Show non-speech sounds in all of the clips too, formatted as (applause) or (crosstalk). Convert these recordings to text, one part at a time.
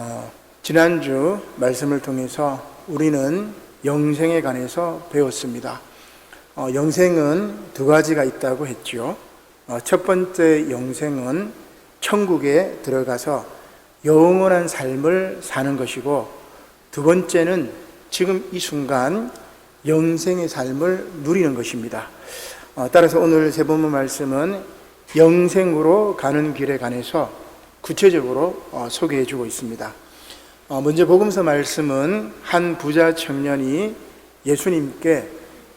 어, 지난주 말씀을 통해서 우리는 영생에 관해서 배웠습니다. 어, 영생은 두 가지가 있다고 했죠. 어, 첫 번째 영생은 천국에 들어가서 영원한 삶을 사는 것이고 두 번째는 지금 이 순간 영생의 삶을 누리는 것입니다. 어, 따라서 오늘 세 번문 말씀은 영생으로 가는 길에 관해서 구체적으로 어, 소개해 주고 있습니다. 어, 먼저 복음서 말씀은 한 부자 청년이 예수님께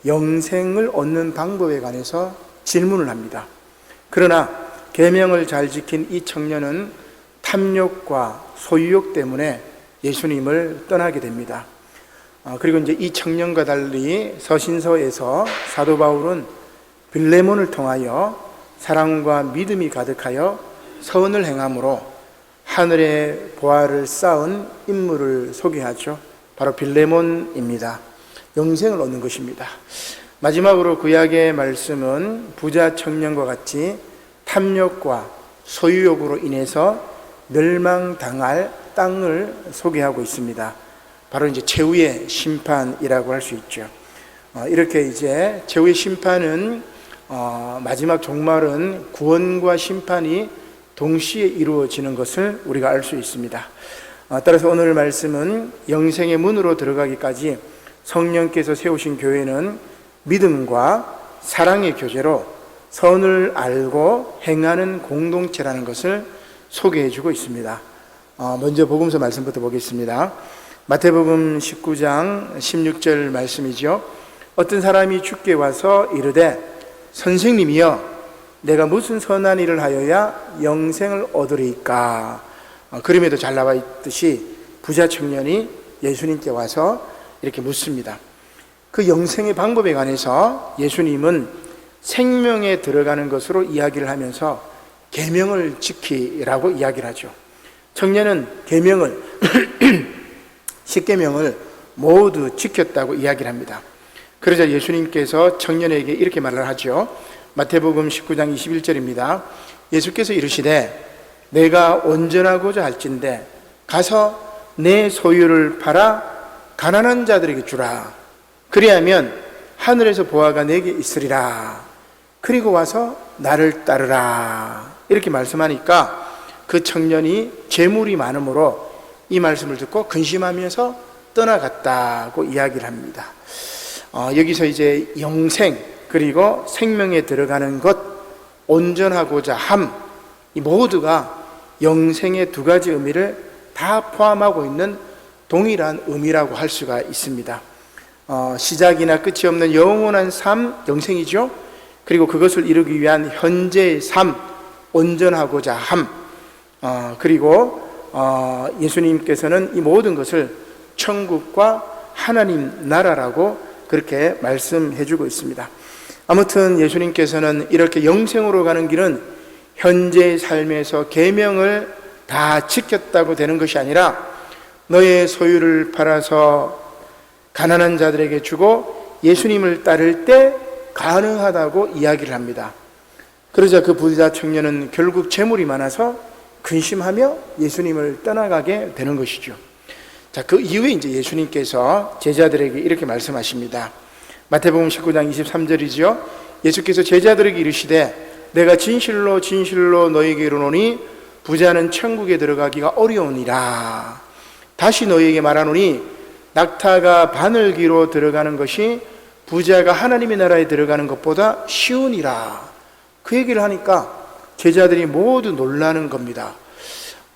영생을 얻는 방법에 관해서 질문을 합니다. 그러나 계명을 잘 지킨 이 청년은 탐욕과 소유욕 때문에 예수님을 떠나게 됩니다. 어, 그리고 이제 이 청년과 달리 서신서에서 사도 바울은 빌레몬을 통하여 사랑과 믿음이 가득하여 선을 행함으로 하늘의 보화를 쌓은 인물을 소개하죠. 바로 빌레몬입니다. 영생을 얻는 것입니다. 마지막으로 구약의 말씀은 부자 청년과 같이 탐욕과 소유욕으로 인해서 멸망당할 땅을 소개하고 있습니다. 바로 이제 최후의 심판이라고 할 수 있죠. 어, 이렇게 이제 최후의 심판은 어, 마지막 종말은 구원과 심판이 동시에 이루어지는 것을 우리가 알 수 있습니다. 어, 따라서 오늘 말씀은 영생의 문으로 들어가기까지 성령께서 세우신 교회는 믿음과 사랑의 교제로 선을 알고 행하는 공동체라는 것을 소개해 주고 있습니다. 어, 먼저 복음서 말씀부터 보겠습니다. 마태복음 19장 16절 말씀이죠. 어떤 사람이 죽게 와서 이르되 선생님이여 내가 무슨 선한 일을 하여야 영생을 얻으리까 어, 그림에도 잘 나와 있듯이 부자 청년이 예수님께 와서 이렇게 묻습니다. 그 영생의 방법에 관해서 예수님은 생명에 들어가는 것으로 이야기를 하면서 계명을 지키라고 이야기를 하죠. 청년은 계명을 (clears throat) 십계명을 모두 지켰다고 이야기를 합니다. 그러자 예수님께서 청년에게 이렇게 말을 하죠. 마태복음 19장 21절입니다. 예수께서 이르시되 내가 온전하고자 할진대 가서 내 소유를 팔아 가난한 자들에게 주라. 그리하면 하늘에서 보아가 내게 있으리라. 그리고 와서 나를 따르라. 이렇게 말씀하니까 그 청년이 재물이 많으므로 이 말씀을 듣고 근심하면서 떠나갔다고 이야기를 합니다. 어, 여기서 이제 영생 그리고 생명에 들어가는 것 온전하고자 함 이 모두가 영생의 두 가지 의미를 다 포함하고 있는 동일한 의미라고 할 수가 있습니다. 어, 시작이나 끝이 없는 영원한 삶 영생이죠. 그리고 그것을 이루기 위한 현재의 삶 온전하고자 함 어, 그리고 어, 예수님께서는 이 모든 것을 천국과 하나님 나라라고 그렇게 말씀해 주고 있습니다. 아무튼 예수님께서는 이렇게 영생으로 가는 길은 현재의 삶에서 계명을 다 지켰다고 되는 것이 아니라 너의 소유를 팔아서 가난한 자들에게 주고 예수님을 따를 때 가능하다고 이야기를 합니다. 그러자 그 부자 청년은 결국 재물이 많아서 근심하며 예수님을 떠나가게 되는 것이죠. 자, 그 이후에 이제 예수님께서 제자들에게 이렇게 말씀하십니다. 마태복음 19장 23절이죠. 예수께서 제자들에게 이르시되 내가 진실로 진실로 너에게 이르노니 부자는 천국에 들어가기가 어려우니라. 다시 너에게 말하노니 낙타가 바늘기로 들어가는 것이 부자가 하나님의 나라에 들어가는 것보다 쉬우니라. 그 얘기를 하니까 제자들이 모두 놀라는 겁니다.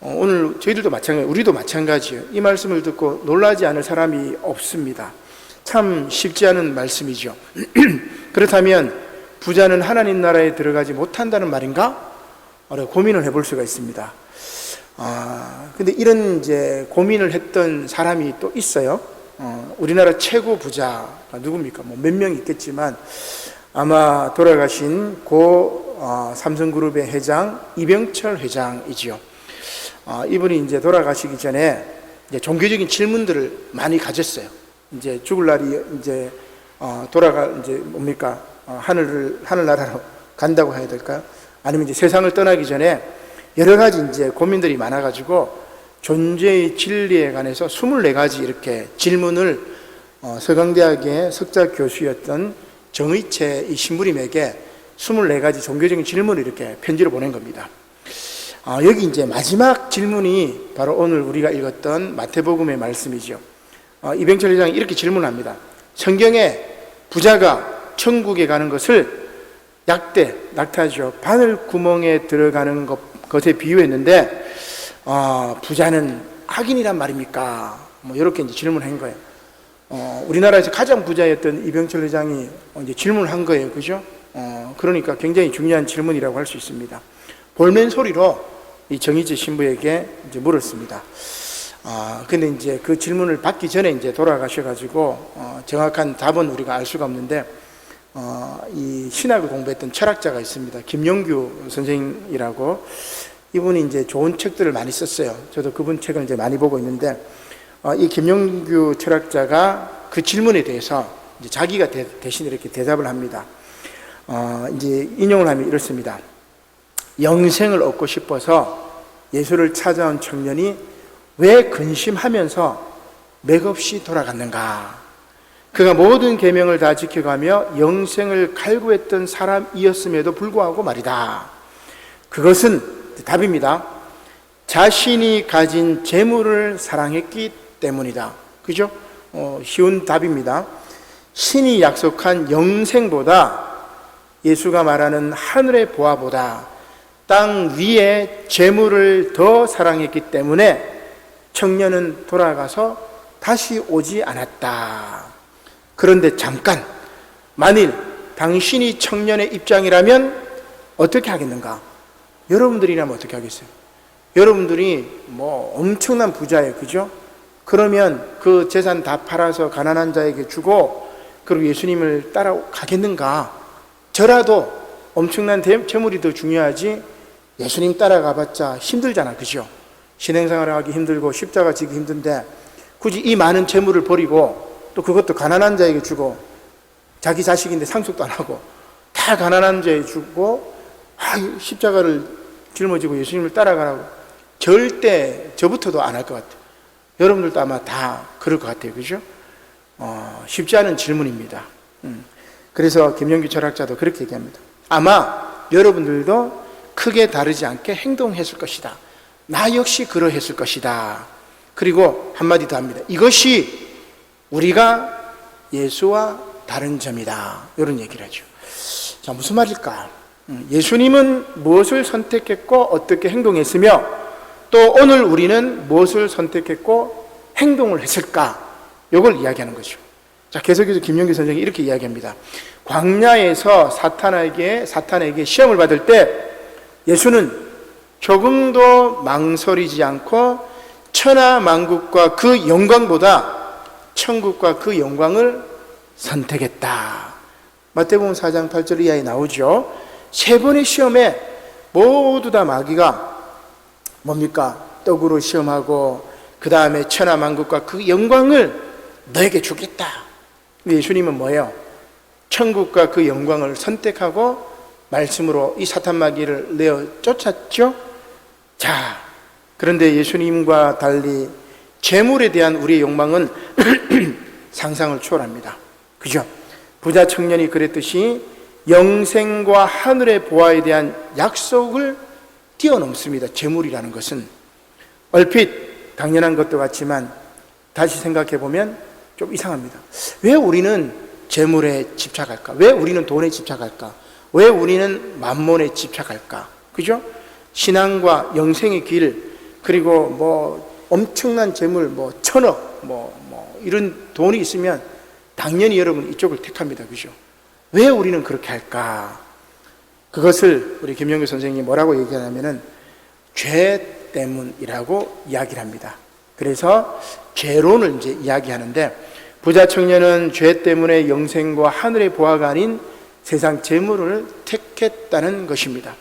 어, 오늘 저희들도 마찬가지, 우리도 마찬가지예요. 이 말씀을 듣고 놀라지 않을 사람이 없습니다. 참 쉽지 않은 말씀이죠. (clears throat) 그렇다면 부자는 하나님 나라에 들어가지 못한다는 말인가? 고민을 해볼 수가 있습니다. 아, 근데 이런 이제 고민을 했던 사람이 또 있어요. 어, 우리나라 최고 부자가 누굽니까? 뭐 몇 명 있겠지만 아마 돌아가신 고 어, 삼성그룹의 회장 이병철 회장이지요. 어, 이분이 이제 돌아가시기 전에 이제 종교적인 질문들을 많이 가졌어요. 이제 죽을 날이 이제 어, 돌아가 이제 뭡니까 어, 하늘을 하늘나라로 간다고 해야 될까요? 아니면 이제 세상을 떠나기 전에 여러 가지 이제 고민들이 많아가지고 존재의 진리에 관해서 24가지 이렇게 질문을 어, 서강대학의 석자 교수였던 정의채 이 신부님에게 24가지 종교적인 질문을 이렇게 편지로 보낸 겁니다. 아, 여기 이제 마지막 질문이 바로 오늘 우리가 읽었던 마태복음의 말씀이죠. 어, 이병철 회장이 이렇게 질문합니다. 성경에 부자가 천국에 가는 것을 약대, 낙타죠. 바늘 구멍에 들어가는 것, 것에 비유했는데, 어, 부자는 악인이란 말입니까? 뭐, 이렇게 이제 질문한 거예요. 어, 우리나라에서 가장 부자였던 이병철 회장이 이제 질문을 한 거예요. 그죠? 어, 그러니까 굉장히 중요한 질문이라고 할 수 있습니다. 볼멘 소리로 이 정희재 신부에게 이제 물었습니다. 아, 근데 이제 그 질문을 받기 전에 이제 돌아가셔가지고, 어, 정확한 답은 우리가 알 수가 없는데, 어, 이 신학을 공부했던 철학자가 있습니다. 김용규 선생이라고. 이분이 이제 좋은 책들을 많이 썼어요. 저도 그분 책을 이제 많이 보고 있는데, 어, 이 김용규 철학자가 그 질문에 대해서 이제 자기가 대, 신 이렇게 대답을 합니다. 어, 이제 인용을 하면 이렇습니다. 영생을 얻고 싶어서 예수를 찾아온 청년이 왜 근심하면서 맥없이 돌아갔는가? 그가 모든 계명을 다 지켜가며 영생을 갈구했던 사람이었음에도 불구하고 말이다. 그것은 답입니다. 자신이 가진 재물을 사랑했기 때문이다. 그죠? 어, 쉬운 답입니다. 신이 약속한 영생보다 예수가 말하는 하늘의 보화보다 땅 위에 재물을 더 사랑했기 때문에 청년은 돌아가서 다시 오지 않았다. 그런데 잠깐, 만일 당신이 청년의 입장이라면 어떻게 하겠는가? 여러분들이라면 어떻게 하겠어요? 여러분들이 뭐 엄청난 부자예요. 그죠? 그러면 그 재산 다 팔아서 가난한 자에게 주고 그리고 예수님을 따라가겠는가? 저라도 엄청난 재물이 더 중요하지 예수님 따라가봤자 힘들잖아. 그죠? 신행생활을 하기 힘들고 십자가 지기 힘든데 굳이 이 많은 재물을 버리고 또 그것도 가난한 자에게 주고 자기 자식인데 상속도 안 하고 다 가난한 자에게 주고 아, 십자가를 짊어지고 예수님을 따라가라고 절대 저부터도 안 할 것 같아요. 여러분들도 아마 다 그럴 것 같아요. 그죠? 어, 쉽지 않은 질문입니다. 음. 그래서 김영규 철학자도 그렇게 얘기합니다. 아마 여러분들도 크게 다르지 않게 행동했을 것이다. 나 역시 그러했을 것이다. 그리고 한마디 더 합니다. 이것이 우리가 예수와 다른 점이다. 이런 얘기를 하죠. 자, 무슨 말일까? 음, 예수님은 무엇을 선택했고 어떻게 행동했으며 또 오늘 우리는 무엇을 선택했고 행동을 했을까? 이걸 이야기하는 거죠. 자, 계속해서 김영기 선생이 이렇게 이야기합니다. 광야에서 사탄에게, 사탄에게 시험을 받을 때 예수는 조금도 망설이지 않고 천하 만국과 그 영광보다 천국과 그 영광을 선택했다. 마태복음 4장 8절 이하에 나오죠. 세 번의 시험에 모두 다 마귀가 뭡니까? 떡으로 시험하고 그 다음에 천하 만국과 그 영광을 너에게 주겠다. 예수님은 뭐예요? 천국과 그 영광을 선택하고 말씀으로 이 사탄 마귀를 내어 쫓았죠. 자, 그런데 예수님과 달리 재물에 대한 우리의 욕망은 (clears throat) 상상을 초월합니다. 그죠? 부자 청년이 그랬듯이 영생과 하늘의 보화에 대한 약속을 뛰어넘습니다. 재물이라는 것은 얼핏 당연한 것도 같지만 다시 생각해 보면 좀 이상합니다. 왜 우리는 재물에 집착할까? 왜 우리는 돈에 집착할까? 왜 우리는 만몬에 집착할까? 그죠? 신앙과 영생의 길, 그리고 뭐 엄청난 재물, 뭐 천억, 뭐, 뭐 이런 돈이 있으면 당연히 여러분 이쪽을 택합니다. 그죠? 왜 우리는 그렇게 할까? 그것을 우리 김영규 선생님이 뭐라고 얘기하냐면은 죄 때문이라고 이야기를 합니다. 그래서 죄론을 이제 이야기하는데 부자 청년은 죄 때문에 영생과 하늘의 보화가 아닌 세상 재물을 택했다는 것입니다.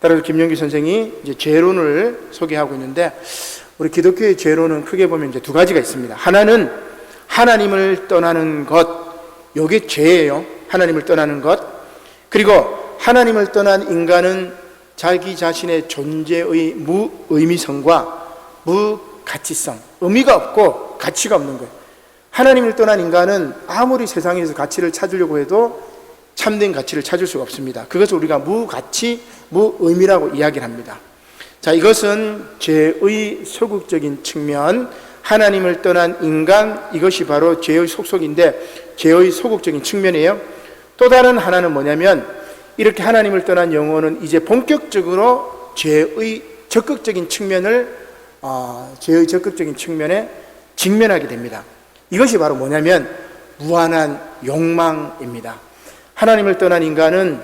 따라서 김영기 선생이 이제 죄론을 소개하고 있는데 우리 기독교의 죄론은 크게 보면 이제 두 가지가 있습니다. 하나는 하나님을 떠나는 것, 요게 죄예요. 하나님을 떠나는 것. 그리고 하나님을 떠난 인간은 자기 자신의 존재의 무의미성과 가치성, 의미가 없고 가치가 없는 거예요. 하나님을 떠난 인간은 아무리 세상에서 가치를 찾으려고 해도 참된 가치를 찾을 수가 없습니다. 그것을 우리가 무가치, 무의미라고 이야기를 합니다. 자, 이것은 죄의 소극적인 측면, 하나님을 떠난 인간, 이것이 바로 죄의 속속인데, 죄의 소극적인 측면이에요. 또 다른 하나는 뭐냐면, 이렇게 하나님을 떠난 영혼은 이제 본격적으로 죄의 적극적인 측면을, 어, 죄의 적극적인 측면에 직면하게 됩니다. 이것이 바로 뭐냐면, 무한한 욕망입니다. 하나님을 떠난 인간은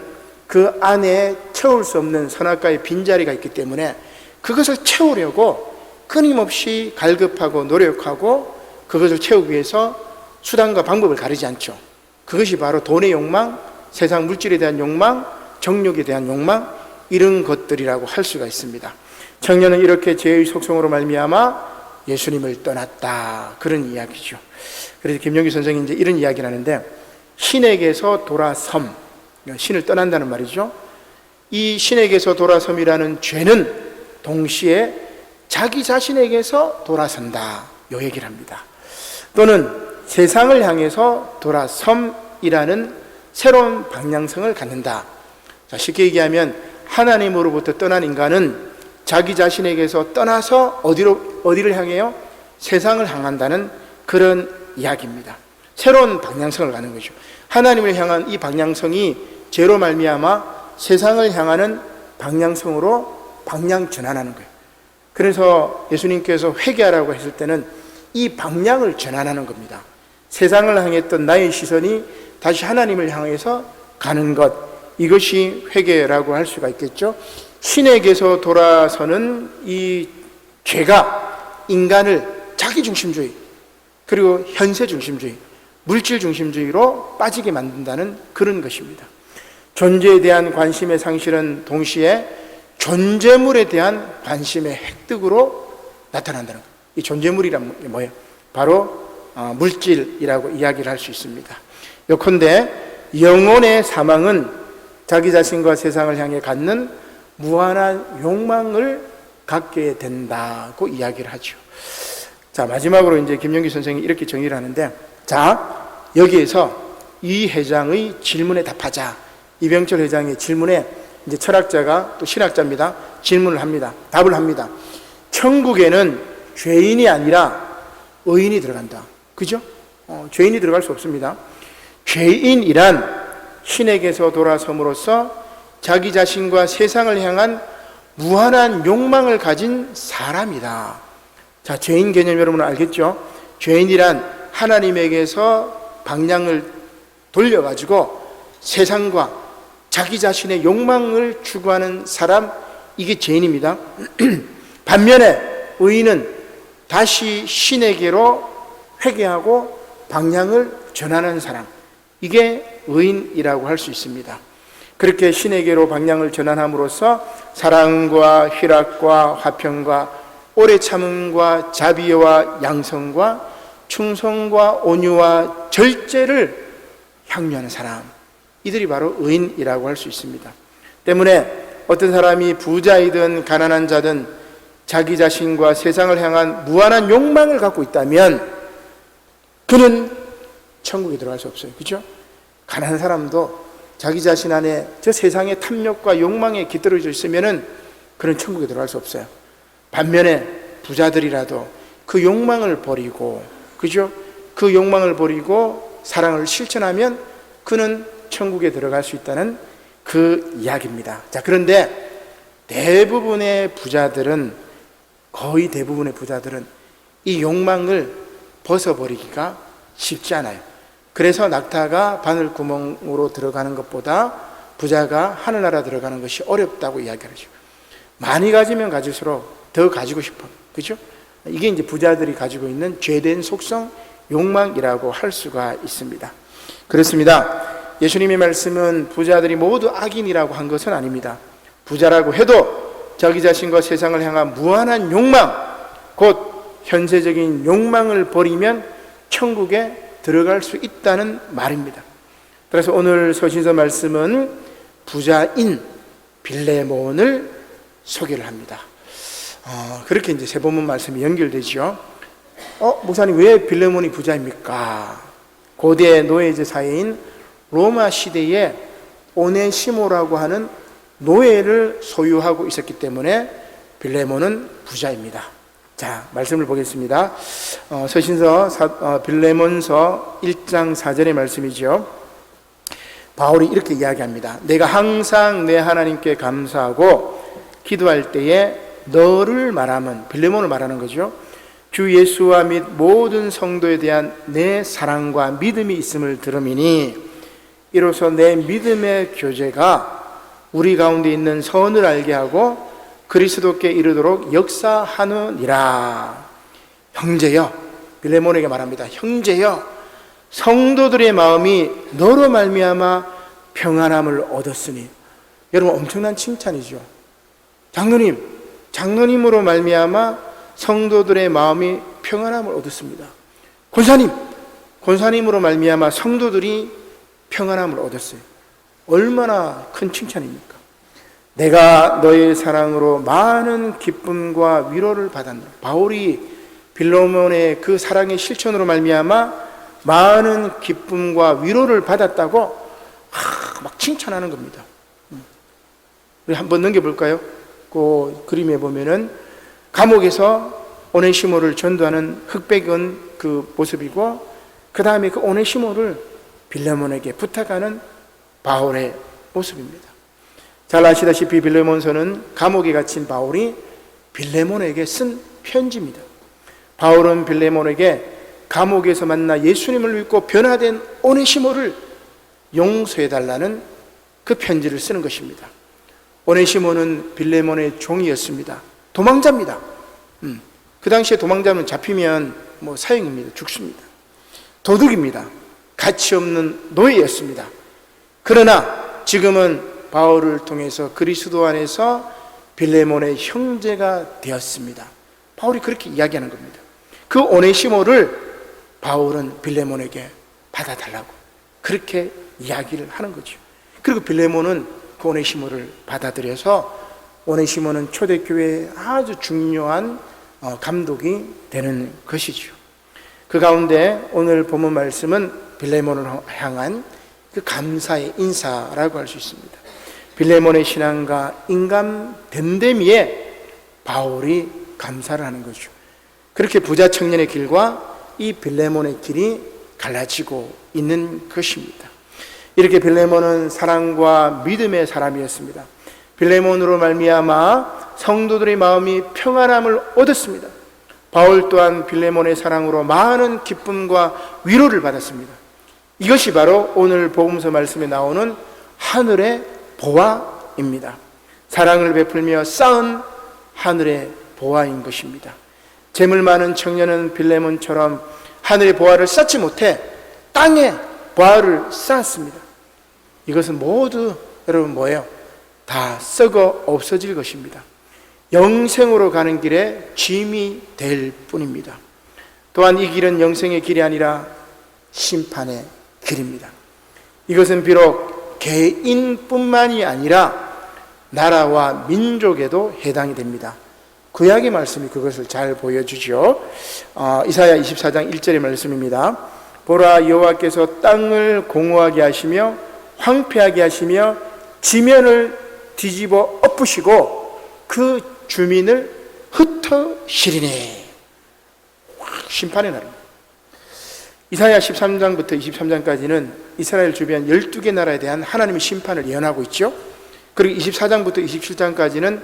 그 안에 채울 수 없는 선악과의 빈자리가 있기 때문에 그것을 채우려고 끊임없이 갈급하고 노력하고 그것을 채우기 위해서 수단과 방법을 가리지 않죠. 그것이 바로 돈의 욕망, 세상 물질에 대한 욕망, 정욕에 대한 욕망 이런 것들이라고 할 수가 있습니다. 청년은 이렇게 죄의 속성으로 말미암아 예수님을 떠났다 그런 이야기죠. 그래서 김영규 선생이 이제 이런 이야기를 하는데 신에게서 돌아섬 신을 떠난다는 말이죠. 이 신에게서 돌아섬이라는 죄는 동시에 자기 자신에게서 돌아선다. 요 얘기를 합니다. 또는 세상을 향해서 돌아섬이라는 새로운 방향성을 갖는다. 자, 쉽게 얘기하면 하나님으로부터 떠난 인간은 자기 자신에게서 떠나서 어디로, 어디를 향해요? 세상을 향한다는 그런 이야기입니다. 새로운 방향성을 가는 거죠. 하나님을 향한 이 방향성이 죄로 말미암아 세상을 향하는 방향성으로 방향 전환하는 거예요. 그래서 예수님께서 회개하라고 했을 때는 이 방향을 전환하는 겁니다. 세상을 향했던 나의 시선이 다시 하나님을 향해서 가는 것 이것이 회개라고 할 수가 있겠죠. 신에게서 돌아서는 이 죄가 인간을 자기 중심주의 그리고 현세 중심주의 물질 중심주의로 빠지게 만든다는 그런 것입니다. 존재에 대한 관심의 상실은 동시에 존재물에 대한 관심의 획득으로 나타난다는 거예요. 이 존재물이란 뭐예요? 바로 어, 물질이라고 이야기를 할 수 있습니다. 요컨대 영혼의 사망은 자기 자신과 세상을 향해 갖는 무한한 욕망을 갖게 된다고 이야기를 하죠. 자, 마지막으로 이제 김영기 선생이 이렇게 정의를 하는데, 자, 여기에서 이 회장의 질문에 답하자. 이병철 회장의 질문에 이제 철학자가 또 신학자입니다. 질문을 합니다. 답을 합니다. 천국에는 죄인이 아니라 의인이 들어간다. 그죠? 어, 죄인이 들어갈 수 없습니다. 죄인이란 신에게서 돌아섬으로써 자기 자신과 세상을 향한 무한한 욕망을 가진 사람이다. 자, 죄인 개념 여러분 알겠죠? 죄인이란 하나님에게서 방향을 돌려가지고 세상과 자기 자신의 욕망을 추구하는 사람, 이게 죄인입니다. (clears throat) 반면에 의인은 다시 신에게로 회개하고 방향을 전하는 사람, 이게 의인이라고 할 수 있습니다. 그렇게 신에게로 방향을 전환함으로써 사랑과 희락과 화평과 오래 참음과 자비와 양성과 충성과 온유와 절제를 향유하는 사람, 이들이 바로 의인이라고 할 수 있습니다. 때문에 어떤 사람이 부자이든 가난한 자든 자기 자신과 세상을 향한 무한한 욕망을 갖고 있다면 그는 천국에 들어갈 수 없어요. 그죠? 가난한 사람도 자기 자신 안에 저 세상의 탐욕과 욕망에 깃들어져 있으면은 그는 천국에 들어갈 수 없어요. 반면에 부자들이라도 그 욕망을 버리고, 그죠? 그 욕망을 버리고 사랑을 실천하면 그는 천국에 들어갈 수 있다는 그 이야기입니다. 자, 그런데 대부분의 부자들은 거의 대부분의 부자들은 이 욕망을 벗어버리기가 쉽지 않아요. 그래서 낙타가 바늘 구멍으로 들어가는 것보다 부자가 하늘나라 들어가는 것이 어렵다고 이야기하죠. 많이 가지면 가질수록 더 가지고 싶어. 그죠? 이게 이제 부자들이 가지고 있는 죄된 속성, 욕망이라고 할 수가 있습니다. 그렇습니다. 예수님의 말씀은 부자들이 모두 악인이라고 한 것은 아닙니다. 부자라고 해도 자기 자신과 세상을 향한 무한한 욕망, 곧 현세적인 욕망을 버리면 천국에 들어갈 수 있다는 말입니다. 그래서 오늘 서신서 말씀은 부자인 빌레몬을 소개를 합니다. 어, 그렇게 이제 세번문 말씀이 연결되죠. 어, 목사님 왜 빌레몬이 부자입니까? 고대 노예제 사회인 로마 시대에 오네시모라고 하는 노예를 소유하고 있었기 때문에 빌레몬은 부자입니다. 자, 말씀을 보겠습니다. 어, 서신서 사, 어, 빌레몬서 1장 4절의 말씀이죠. 바울이 이렇게 이야기합니다. 내가 항상 내 하나님께 감사하고 기도할 때에 너를 말하면 빌레몬을 말하는 거죠. 주 예수와 및 모든 성도에 대한 내 사랑과 믿음이 있음을 들음이니 이로써 내 믿음의 교제가 우리 가운데 있는 선을 알게 하고 그리스도께 이르도록 역사하느니라. 형제여, 빌레몬에게 말합니다. 형제여, 성도들의 마음이 너로 말미암아 평안함을 얻었으니 여러분 엄청난 칭찬이죠. 장로님, 장로님으로 말미암아 성도들의 마음이 평안함을 얻었습니다. 권사님, 권사님으로 말미암아 성도들이 평안함을 얻었어요. 얼마나 큰 칭찬입니까? 내가 너의 사랑으로 많은 기쁨과 위로를 받았노. 바울이 빌로몬의 그 사랑의 실천으로 말미암아 많은 기쁨과 위로를 받았다고 하, 막 칭찬하는 겁니다. 음. 우리 한번 넘겨볼까요? 그 그림에 보면은 감옥에서 오네시모를 전도하는 흑백은 그 모습이고 그 다음에 그 오네시모를 빌레몬에게 부탁하는 바울의 모습입니다. 잘 아시다시피 빌레몬서는 감옥에 갇힌 바울이 빌레몬에게 쓴 편지입니다. 바울은 빌레몬에게 감옥에서 만나 예수님을 믿고 변화된 오네시모를 용서해 달라는 그 편지를 쓰는 것입니다. 오네시모는 빌레몬의 종이었습니다. 도망자입니다. 음, 그 당시에 도망자는 잡히면 뭐 사형입니다. 죽습니다. 도둑입니다. 가치 없는 노예였습니다. 그러나 지금은 바울을 통해서 그리스도 안에서 빌레몬의 형제가 되었습니다. 바울이 그렇게 이야기하는 겁니다. 그 오네시모를 바울은 빌레몬에게 받아달라고 그렇게 이야기를 하는 거죠. 그리고 빌레몬은 그 오네시모를 받아들여서 오네시모는 초대교회의 아주 중요한 어, 감독이 되는 것이죠. 그 가운데 오늘 본문 말씀은 빌레몬을 향한 그 감사의 인사라고 할 수 있습니다. 빌레몬의 신앙과 인간 됨됨이에 바울이 감사를 하는 거죠. 그렇게 부자 청년의 길과 이 빌레몬의 길이 갈라지고 있는 것입니다. 이렇게 빌레몬은 사랑과 믿음의 사람이었습니다. 빌레몬으로 말미암아 성도들의 마음이 평안함을 얻었습니다. 바울 또한 빌레몬의 사랑으로 많은 기쁨과 위로를 받았습니다. 이것이 바로 오늘 복음서 말씀에 나오는 하늘의 보화입니다. 사랑을 베풀며 쌓은 하늘의 보화인 것입니다. 재물 많은 청년은 빌레몬처럼 하늘의 보화를 쌓지 못해 땅에 보화를 쌓았습니다. 이것은 모두 여러분 뭐예요? 다 썩어 없어질 것입니다. 영생으로 가는 길에 짐이 될 뿐입니다. 또한 이 길은 영생의 길이 아니라 심판의 길입니다. 이것은 비록 개인뿐만이 아니라 나라와 민족에도 해당이 됩니다. 구약의 말씀이 그것을 잘 보여주죠. 어, 이사야 24장 1절의 말씀입니다. 보라 여호와께서 땅을 공허하게 하시며 황폐하게 하시며 지면을 뒤집어 엎으시고 그 주민을 흩어시리니 심판의 날 이사야 13장부터 23장까지는 이스라엘 주변 12개 나라에 대한 하나님의 심판을 예언하고 있죠. 그리고 24장부터 27장까지는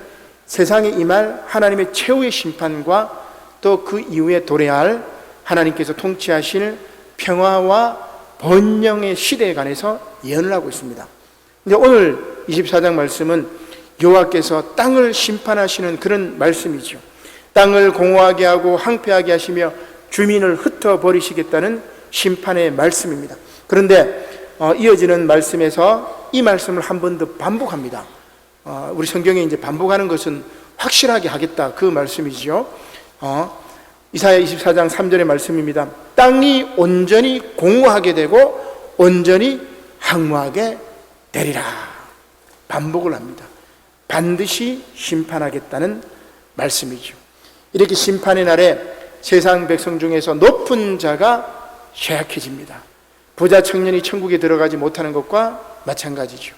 세상에 임할 하나님의 최후의 심판과 또 그 이후에 도래할 하나님께서 통치하실 평화와 번영의 시대에 관해서 예언을 하고 있습니다. 근데 오늘 24장 말씀은 여호와께서 땅을 심판하시는 그런 말씀이죠. 땅을 공허하게 하고 황폐하게 하시며 주민을 흩어 버리시겠다는 심판의 말씀입니다. 그런데 어, 이어지는 말씀에서 이 말씀을 한 번 더 반복합니다. 어, 우리 성경에 이제 반복하는 것은 확실하게 하겠다 그 말씀이죠. 어, 이사야 24장 3절의 말씀입니다. 땅이 온전히 공허하게 되고 온전히 항무하게 되리라. 반복을 합니다. 반드시 심판하겠다는 말씀이죠. 이렇게 심판의 날에 세상 백성 중에서 높은 자가 쇠약해집니다. 부자 청년이 천국에 들어가지 못하는 것과 마찬가지죠.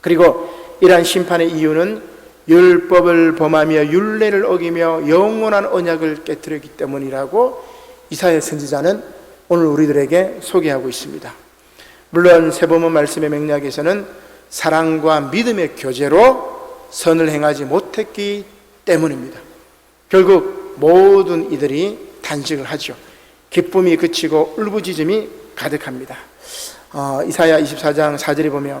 그리고 이러한 심판의 이유는 율법을 범하며 율례를 어기며 영원한 언약을 깨뜨렸기 때문이라고 이사야 선지자는 오늘 우리들에게 소개하고 있습니다. 물론 세범은 말씀의 맥락에서는 사랑과 믿음의 교제로 선을 행하지 못했기 때문입니다. 결국 모든 이들이 단식을 하죠. 기쁨이 그치고 울부짖음이 가득합니다. 어, 이사야 24장 4절에 보면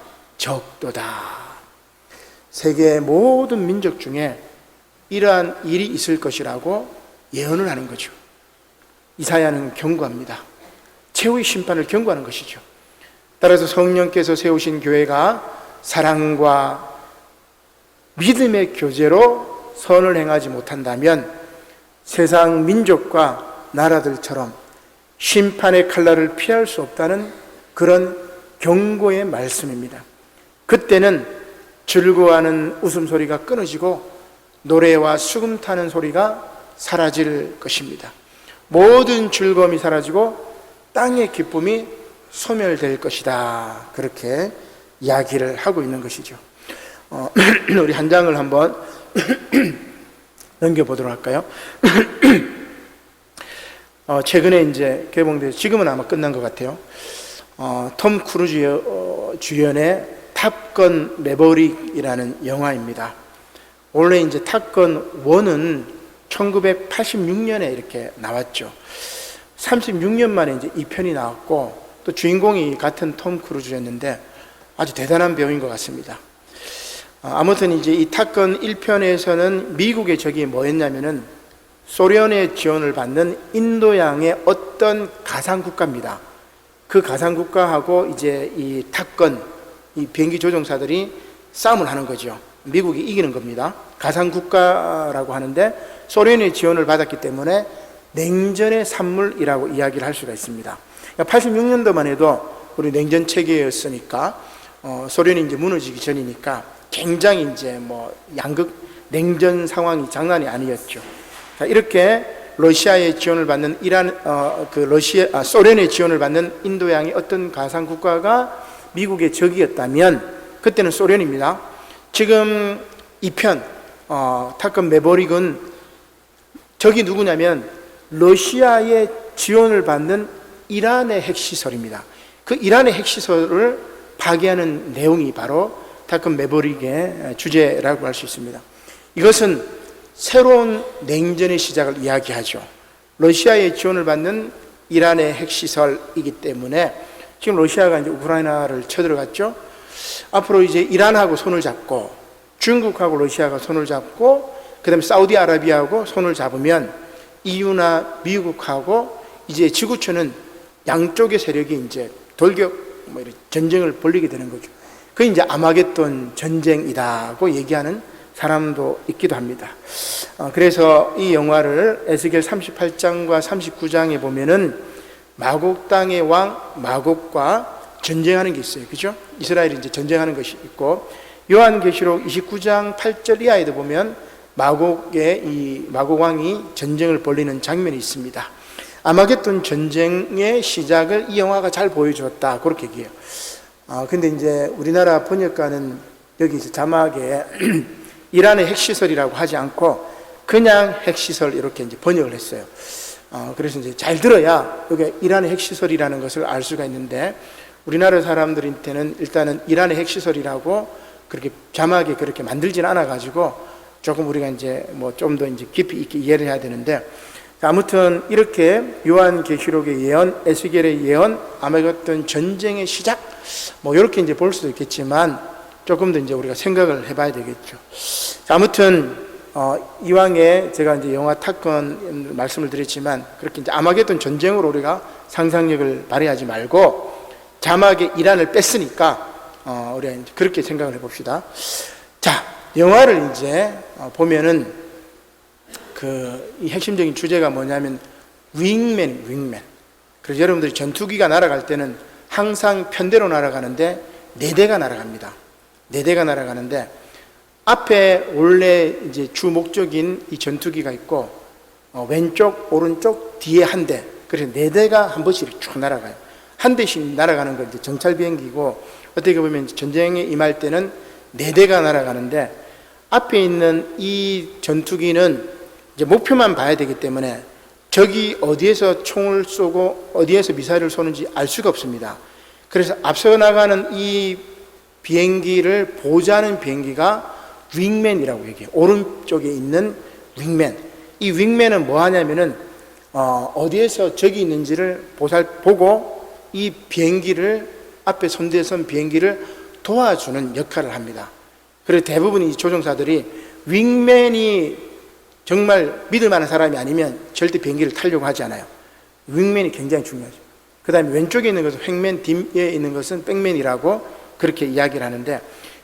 적도다. 세계 모든 민족 중에 이러한 일이 있을 것이라고 예언을 하는 거죠. 이사야는 경고합니다. 최후의 심판을 경고하는 것이죠. 따라서 성령께서 세우신 교회가 사랑과 믿음의 교제로 선을 행하지 못한다면 세상 민족과 나라들처럼 심판의 칼날을 피할 수 없다는 그런 경고의 말씀입니다. 그때는 즐거워하는 웃음소리가 끊어지고 노래와 수금 타는 소리가 사라질 것입니다. 모든 즐거움이 사라지고 땅의 기쁨이 소멸될 것이다. 그렇게 이야기를 하고 있는 것이죠. 어, (clears throat) 우리 한 장을 한번 (clears throat) 넘겨보도록 할까요? (clears throat) 어, 최근에 이제 개봉돼서 지금은 아마 끝난 것 같아요. 어, 톰 크루즈 어, 주연의 탑건 매버릭이라는 영화입니다. 원래 이제 탑건 1은 1986년에 이렇게 나왔죠. 36년 만에 이제 이 편이 나왔고 또 주인공이 같은 톰 크루즈였는데 아주 대단한 배우인 것 같습니다. 어, 아무튼 이제 이 탑건 1편에서는 미국의 적이 뭐였냐면은 소련의 지원을 받는 인도양의 어떤 가상 국가입니다. 그 가상 국가하고 이제 이 탑건 이 비행기 조종사들이 싸움을 하는 거죠. 미국이 이기는 겁니다. 가상 국가라고 하는데 소련의 지원을 받았기 때문에 냉전의 산물이라고 이야기를 할 수가 있습니다. 86년도만 그러니까 해도 우리 냉전 체계였으니까 어, 소련이 이제 무너지기 전이니까 굉장히 이제 뭐 양극 냉전 상황이 장난이 아니었죠. 자, 이렇게 러시아의 지원을 받는 이란 어, 그 러시아 아, 소련의 지원을 받는 인도양의 어떤 가상 국가가 미국의 적이었다면 그때는 소련입니다. 지금 이편 어, 타건 매버릭은 적이 누구냐면 러시아의 지원을 받는 이란의 핵시설입니다. 그 이란의 핵시설을 파괴하는 내용이 바로 타건 매버릭의 주제라고 할 수 있습니다. 이것은 새로운 냉전의 시작을 이야기하죠. 러시아의 지원을 받는 이란의 핵시설이기 때문에 지금 러시아가 이제 우크라이나를 쳐들어갔죠. 앞으로 이제 이란하고 손을 잡고 중국하고 러시아가 손을 잡고 그다음에 사우디아라비아하고 손을 잡으면 EU나 미국하고 이제 지구촌은 양쪽의 세력이 이제 돌격 뭐 전쟁을 벌리게 되는 거죠. 그 이제 아마겟돈 전쟁이다고 얘기하는 사람도 있기도 합니다. 어, 그래서 이 영화를 에스겔 38장과 39장에 보면은 마곡 땅의 왕 마곡과 전쟁하는 게 있어요. 그죠? 이스라엘이 이제 전쟁하는 것이 있고 요한계시록 29장 8절 이하에도 보면 마곡의 이 마곡 왕이 전쟁을 벌리는 장면이 있습니다. 아마겟돈 전쟁의 시작을 이 영화가 잘 보여주었다. 그렇게 얘기해요. 아, 근데 이제 우리나라 번역가는 여기 이제 자막에 (clears throat) 이란의 핵시설이라고 하지 않고 그냥 핵시설 이렇게 이제 번역을 했어요. 어, 그래서 이제 잘 들어야 여기 이란의 핵시설이라는 것을 알 수가 있는데 우리나라 사람들한테는 일단은 이란의 핵시설이라고 그렇게 자막에 그렇게 만들진 않아 가지고 조금 우리가 이제 뭐 좀 더 이제 깊이 있게 이해를 해야 되는데 아무튼 이렇게 요한 계시록의 예언, 에스겔의 예언, 아마겟돈 전쟁의 시작 뭐 이렇게 이제 볼 수도 있겠지만 조금 더 이제 우리가 생각을 해봐야 되겠죠. 아무튼 어, 이왕에 제가 이제 영화 탑건 말씀을 드렸지만 그렇게 이제 아마겟돈 전쟁으로 우리가 상상력을 발휘하지 말고 자막의 이란을 뺐으니까 어, 우리가 이제 그렇게 생각을 해봅시다. 자, 영화를 이제 어, 보면은 그 이 핵심적인 주제가 뭐냐면 윙맨, 윙맨. 그래서 여러분들이 전투기가 날아갈 때는 항상 편대로 날아가는데 네 대가 날아갑니다. 네 대가 날아가는데 앞에 원래 이제 주 목적인 이 전투기가 있고 어, 왼쪽, 오른쪽, 뒤에 한 대. 그래서 네 대가 한 번씩 쭉 날아가요. 한 대씩 날아가는 걸 이제 정찰 비행기고 어떻게 보면 전쟁에 임할 때는 네 대가 날아가는데 앞에 있는 이 전투기는 이제 목표만 봐야 되기 때문에 적이 어디에서 총을 쏘고 어디에서 미사일을 쏘는지 알 수가 없습니다. 그래서 앞서 나가는 이 비행기를 보좌하는 비행기가 윙맨이라고 얘기해요. 오른쪽에 있는 윙맨. 이 윙맨은 뭐 하냐면은 어, 어디에서 적이 있는지를 보살 보고 이 비행기를 앞에 선두에 선 비행기를 도와주는 역할을 합니다. 그래서 대부분 이 조종사들이 윙맨이 정말 믿을 만한 사람이 아니면 절대 비행기를 타려고 하지 않아요. 윙맨이 굉장히 중요하죠. 그 다음에 왼쪽에 있는 것은 횡맨, 뒤에 있는 것은 백맨이라고 그렇게 이야기를 하는데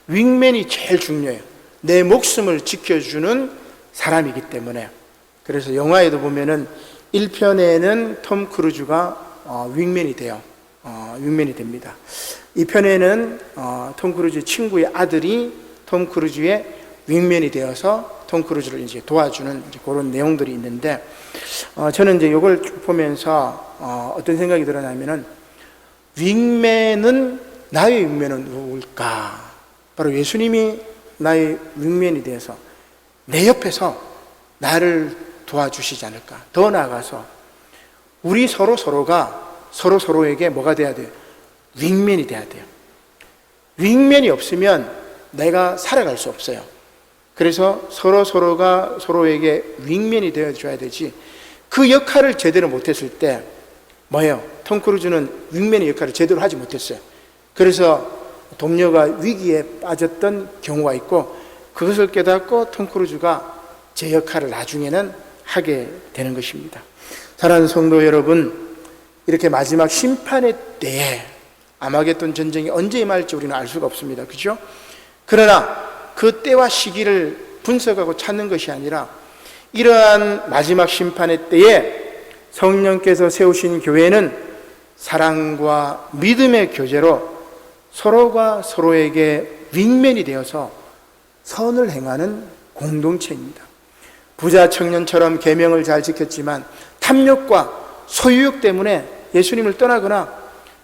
윙맨이 제일 중요해요. 내 목숨을 지켜주는 사람이기 때문에 그래서 영화에도 보면은 1편에는 톰 크루즈가 어, 윙맨이 돼요. 어, 윙맨이 됩니다. 2편에는 어, 톰 크루즈 친구의 아들이 톰 크루즈의 윙맨이 되어서 톰 크루즈를 이제 도와주는 이제 그런 내용들이 있는데 어, 저는 이제 이걸 쭉 보면서 어, 어떤 생각이 들었냐면은 윙맨은 나의 윙맨은 누굴까? 바로 예수님이 나의 윙맨이 되어서 내 옆에서 나를 도와주시지 않을까? 더 나아가서 우리 서로 서로가 서로 서로에게 뭐가 돼야 돼요? 윙맨이 돼야 돼요. 윙맨이 없으면 내가 살아갈 수 없어요. 그래서 서로 서로가 서로에게 윙맨이 되어 줘야 되지. 그 역할을 제대로 못했을 때 뭐예요? 톰 크루즈는 윙맨의 역할을 제대로 하지 못했어요. 그래서 동료가 위기에 빠졌던 경우가 있고 그것을 깨닫고 톰 크루즈가 제 역할을 나중에는 하게 되는 것입니다. 사랑하는 성도 여러분, 이렇게 마지막 심판의 때에 아마겟돈 전쟁이 언제 임할지 우리는 알 수가 없습니다. 그죠? 그러나 그 때와 시기를 분석하고 찾는 것이 아니라 이러한 마지막 심판의 때에 성령께서 세우신 교회는 사랑과 믿음의 교제로 서로가 서로에게 윙맨이 되어서 선을 행하는 공동체입니다. 부자 청년처럼 계명을 잘 지켰지만 탐욕과 소유욕 때문에 예수님을 떠나거나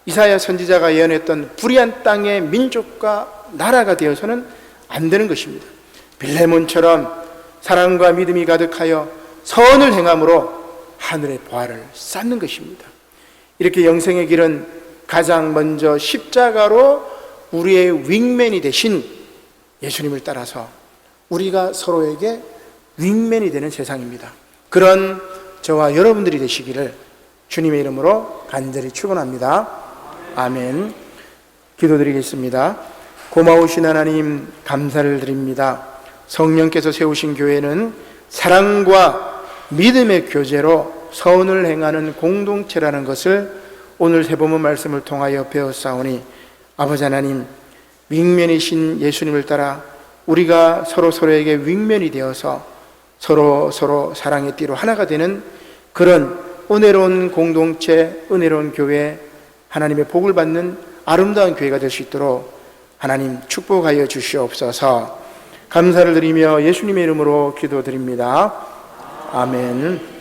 이사야 선지자가 예언했던 불의한 땅의 민족과 나라가 되어서는 안 되는 것입니다. 빌레몬처럼 사랑과 믿음이 가득하여 선을 행함으로 하늘의 보화를 쌓는 것입니다. 이렇게 영생의 길은 가장 먼저 십자가로 우리의 윙맨이 되신 예수님을 따라서 우리가 서로에게 윙맨이 되는 세상입니다. 그런 저와 여러분들이 되시기를 주님의 이름으로 간절히 축원합니다. 아멘. 기도드리겠습니다. 고마우신 하나님 감사를 드립니다. 성령께서 세우신 교회는 사랑과 믿음의 교제로 선을 행하는 공동체라는 것을 오늘 세범의 말씀을 통하여 배웠사오니 아버지 하나님 윙면이신 예수님을 따라 우리가 서로 서로에게 윙면이 되어서 서로 서로 사랑의 띠로 하나가 되는 그런 은혜로운 공동체, 은혜로운 교회, 하나님의 복을 받는 아름다운 교회가 될 수 있도록 하나님 축복하여 주시옵소서 감사를 드리며 예수님의 이름으로 기도드립니다. 아멘.